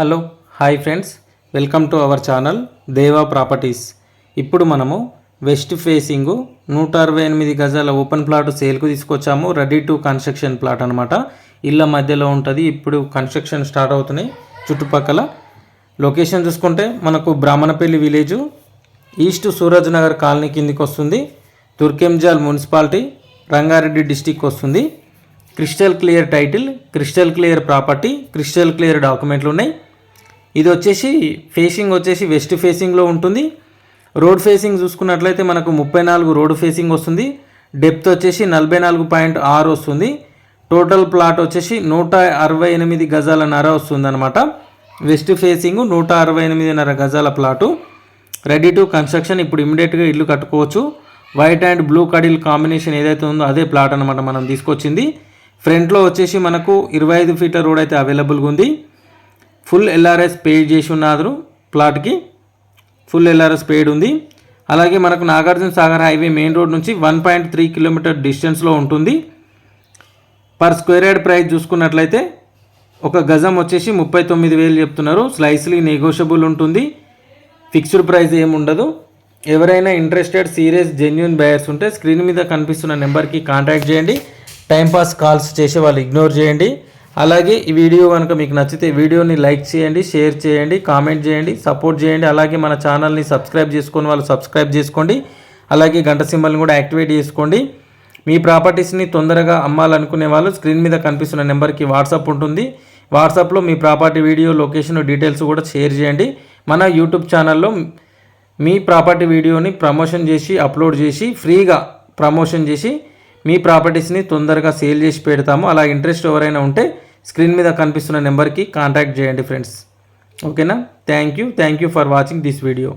Hello hi friends. Welcome to our channel Deva properties. ఇప్పుడు మనము west facing నూట అరవై ఎనిమిది గజాల ఓపెన్ ప్లాట్ సేల్కు తీసుకొచ్చాము రెడీ టు కన్స్ట్రక్షన్ ప్లాట్ అనమాట ఇళ్ళ మధ్యలో ఉంటుంది ఇప్పుడు కన్స్ట్రక్షన్ స్టార్ట్ అవుతున్నాయి. చుట్టుపక్కల లొకేషన్ చూసుకుంటే మనకు Brahmanapally village east Suraj Nagar colony కిందికి వస్తుంది. తుర్కెంజాల్ మున్సిపాలిటీ రంగారెడ్డి డిస్టిక్ వస్తుంది. Crystal clear title crystal clear property crystal clear డాక్యుమెంట్లు ఉన్నాయి. ఇది వచ్చేసి ఫేసింగ్ వచ్చేసి వెస్ట్ ఫేసింగ్లో ఉంటుంది. రోడ్ ఫేసింగ్ చూసుకున్నట్లయితే మనకు ముప్పై నాలుగు రోడ్ ఫేసింగ్ వస్తుంది. డెప్త్ వచ్చేసి నలభై నాలుగు పాయింట్ ఆరు వస్తుంది. టోటల్ ప్లాట్ వచ్చేసి నూట అరవై ఎనిమిది గజాల నర వస్తుంది అనమాట వెస్ట్ ఫేసింగ్ నూట అరవై ఎనిమిదిన్నర గజాల ప్లాటు రెడీ టు కన్స్ట్రక్షన్ ఇప్పుడు ఇమీడియట్గా ఇల్లు కట్టుకోవచ్చు. వైట్ అండ్ బ్లూ కడిల్ కాంబినేషన్ ఏదైతే ఉందో అదే ప్లాట్ అనమాట మనం తీసుకొచ్చింది. ఫ్రంట్లో వచ్చేసి మనకు ఇరవై ఐదు ఫీట్ల రోడ్ అయితే అవైలబుల్గా ఉంది. ఫుల్ ఎల్ఆర్ఎస్ పేడ్ చేసి ఉన్నారు ప్లాట్కి. ఫుల్ ఎల్ఆర్ఎస్ పేడ్ ఉంది. అలాగే మనకు Nagarjuna Sagar highway main road నుంచి వన్ పాయింట్ త్రీ కిలోమీటర్ డిస్టెన్స్లో ఉంటుంది. పర్ స్క్వేర్ యార్డ్ ప్రైస్ చూసుకున్నట్లయితే ఒక గజం వచ్చేసి ముప్పై తొమ్మిది వేలు చెప్తున్నారు. స్లైస్లీ నెగోషియబుల్ ఉంటుంది. ఫిక్స్డ్ ప్రైస్ ఏమి ఉండదు. ఎవరైనా ఇంట్రెస్టెడ్ సీరియస్ జెన్యున్ బయర్స్ ఉంటే స్క్రీన్ మీద కనిపిస్తున్న నెంబర్కి కాంటాక్ట్ చేయండి. టైంపాస్ కాల్స్ చేసే వాళ్ళు ఇగ్నోర్ చేయండి. అలాగే ఈ వీడియో కనుక మీకు నచ్చితే వీడియోని లైక్ చేయండి షేర్ చేయండి కామెంట్ చేయండి సపోర్ట్ చేయండి. అలాగే మన ఛానల్ని సబ్స్క్రైబ్ చేసుకొని వాళ్ళు సబ్స్క్రైబ్ చేసుకోండి. అలాగే గంట సింబల్ని కూడా యాక్టివేట్ చేసుకోండి. మీ ప్రాపర్టీస్ని తొందరగా అమ్మాలనుకునే వాళ్ళు స్క్రీన్ మీద కనిపిస్తున్న నెంబర్కి వాట్సాప్ ఉంటుంది. వాట్సాప్లో మీ ప్రాపర్టీ వీడియో లొకేషన్ డీటెయిల్స్ కూడా షేర్ చేయండి. మన యూట్యూబ్ ఛానల్లో మీ ప్రాపర్టీ వీడియోని ప్రమోషన్ చేసి అప్లోడ్ చేసి ఫ్రీగా ప్రమోషన్ చేసి మీ ప్రాపర్టీస్ని తొందరగా సేల్ చేసి పెడతాము. అలా ఇంట్రెస్ట్ ఎవరైనా ఉంటే స్క్రీన్ మీద కనిపిస్తున్న నెంబర్కి కాంటాక్ట్ చేయండి ఫ్రెండ్స్. ఓకేనా? Thank you. Thank you for watching this video.